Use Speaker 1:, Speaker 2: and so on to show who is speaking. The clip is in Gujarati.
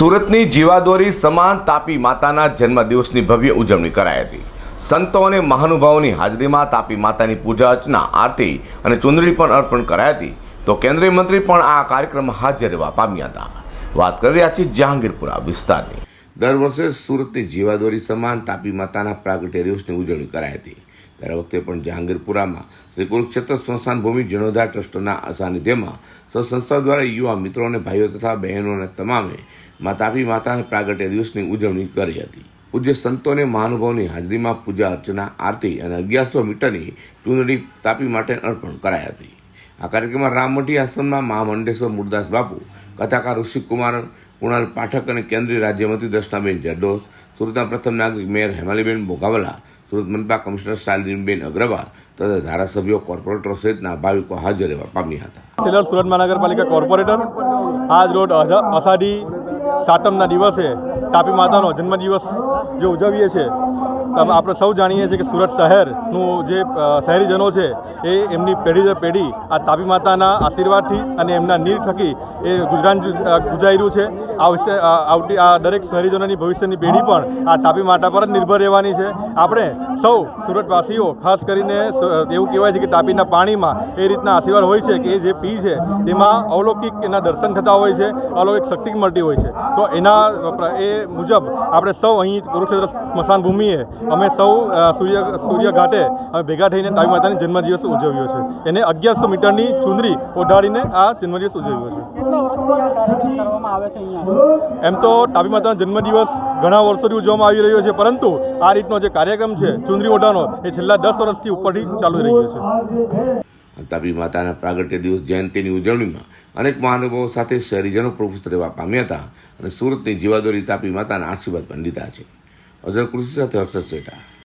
Speaker 1: સુરતની જીવાદોરી સમાન તાપી માતાના જન્મદિવસની ભવ્ય ઉજવણી કરાઈ હતી. સંતો અને મહાનુભાવોની હાજરીમાં તાપી માતાની પૂજા અર્ચના, આરતી અને ચુંદડી પણ અર્પણ કરાઈ હતી. તો કેન્દ્રીય મંત્રી પણ આ કાર્યક્રમમાં હાજર રહેવા પામ્યા હતા. વાત કરી રહ્યા છીએ જહાંગીરપુરા વિસ્તારની. દર વર્ષે સુરતની જીવાદોરી સમાન તાપી માતાના પ્રાગટ્ય દિવસની ઉજવણી કરાઈ હતી. ત્યારે વખતે પણ જહાંગીરપુરામાં શ્રી કુરુક્ષેત્ર સ્મશાન ભૂમિ જીર્ણોદ્ધાર ટ્રસ્ટના સાનિધ્યમાં સૌ સંસ્થા દ્વારા યુવા મિત્રો અને ભાઈઓ તથા બહેનો અને તમામે માતાપી માતાને પ્રાગટ્ય દિવસની ઉજવણી કરી હતી. પૂજ્ય સંતો અને મહાનુભાવોની હાજરીમાં પૂજા અર્ચના, આરતી અને અગિયારસો મીટરની ચૂંટણી તાપી માટે અર્પણ કરાઈ હતી. આ કાર્યક્રમમાં રામમઠી આશ્રમમાં મહામંડેશ્વર મુરદાસ બાપુ, કથાકાર ઋષિકુમાર, કુણાલ પાઠક અને કેન્દ્રીય રાજ્યમંત્રી દર્શનાબેન જડોસ સુરતના પ્રથમ નાગરિક મેયર હેમાલીબેન બોગાવલા સુરત મનપા કમિશનર શાલિનીબેન અગ્રવાલ તથા ધારાસભ્યો કોર્પોરેટરો સહિતના ભાવિકો હાજર રહેવા પામ્યા હતા.
Speaker 2: સુરત મહાનગરપાલિકા કોર્પોરેટર, આજ રોજ અષાઢી સાતમના દિવસે તાપી માતાનો જન્મદિવસ જે ઉજવીએ છીએ, તો આપણે સૌ જાણીએ છીએ કે સુરત શહેરનું જે શહેરીજનો છે, એ એમની પેઢી દર પેઢી આ તાપી માતાના આશીર્વાદથી અને એમના નીર થકી એ ગુજરાન ગુજાર્યું છે. આ વિશે અ, આવતી આ દરેક શહેરીજનોની ભવિષ્યની પેઢી પણ આ તાપી માતા પર જ નિર્ભર રહેવાની છે. આપણે સૌ સુરતવાસીઓ ખાસ કરીને એવું કહેવાય છે કે તાપીના પાણીમાં એ રીતના આશીર્વાદ હોય છે કે જે પી છે તેમાં અવલૌકિક એના દર્શન થતા હોય છે અલૌકિક શક્તિ મળતી હોય છે. તો એના એ મુજબ આપણે સૌ અહીં કુરુક્ષેત્ર સ્મશાન ભૂમિએ અમે સૌ સૂર્ય સૂર્ય ઘાટે અમે ભેગા થઈને તાપી માતાની જન્મદિવસ ઉજવ્યો છે. એને અગિયારસો મીટરની ચુંદરી ઓઢાડીને આ જન્મદિવસ ઉજવ્યો છે. એમ તો તાપી માતાનો જન્મદિવસ ઘણા વર્ષોથી ઉજવવામાં આવી રહ્યો છે, પરંતુ આ રીતનો જે કાર્યક્રમ છે, ચુંદરી ઓઢાનો, એ છેલ્લા દસ વર્ષથી ઉપરથી ચાલુ રહ્યો છે.
Speaker 1: તાપી માતાના પ્રાગટ્ય દિવસ જયંતિની ઉજવણીમાં અનેક મહાનુભાવો સાથે શહેરીજનો પ્રવૃત્ત રહેવા પામ્યા હતા અને સુરતની જીવાદોરી તાપી માતાના આશીર્વાદ પણ લીધા છે. અઝર કૃષિ સાથે હર્ષદ શેઠા.